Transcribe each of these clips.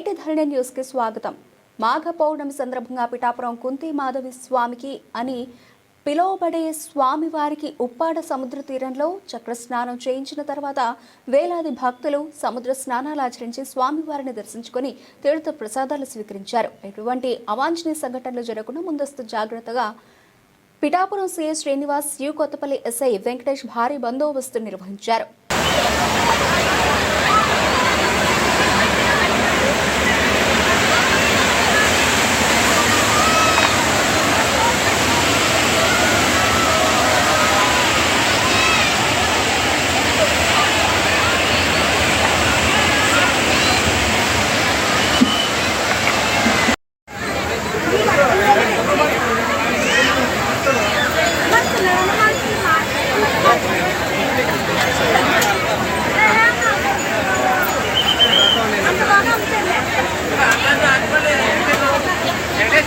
నేటి ధరణి న్యూస్కి స్వాగతం. మాఘ పౌర్ణమి సందర్భంగా పిఠాపురం కుంతి మాధవి స్వామికి అని పిలువబడే స్వామివారికి ఉప్పాడ సముద్ర తీరంలో చక్ర స్నానం చేయించిన తర్వాత వేలాది భక్తులు సముద్ర స్నానాలు ఆచరించి స్వామివారిని దర్శించుకొని తీర్థ ప్రసాదాలు స్వీకరించారు. ఎటువంటి అవాంఛనీయ సంఘటనలు జరగకుండా ముందస్తు జాగ్రత్తగా Pithapuram CS Srinivas U Kothapalli SI Venkatesh భారీ బందోబస్తు నిర్వహించారు.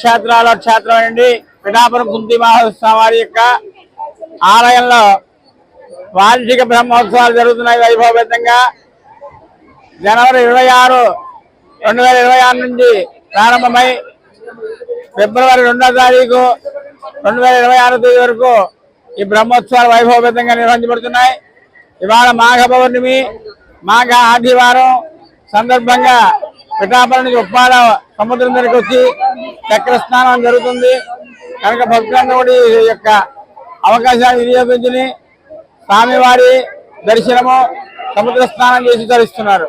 క్షేత్రాల క్షేత్రం అండి. పిఠాపురం కుంతి మహోత్సవం యొక్క ఆలయంలో వార్షిక బ్రహ్మోత్సవాలు జరుగుతున్నాయి వైభవబద్ధంగా జనవరి ఇరవై ఆరు రెండు వేల ఇరవై ఆరు నుంచి ప్రారంభమై ఫిబ్రవరి రెండో తారీఖు రెండు వేల ఇరవై ఆరో తేదీ వరకు ఈ బ్రహ్మోత్సవాలు వైభవబద్ధంగా నిర్వహించబడుతున్నాయి. ఇవాళ మాఘ పౌర్ణమి మాఘ ఆదివారం సందర్భంగా పిఠాపురం నుంచి ఉప్పాడ సముద్రం దగ్గరికి వచ్చి చక్ర స్నానం జరుగుతుంది. కనుక భక్తులందరూ కూడా ఈ యొక్క అవకాశాన్ని వినియోగించుని స్వామివారి దర్శనము సముద్ర స్నానం చేసి ధరిస్తున్నారు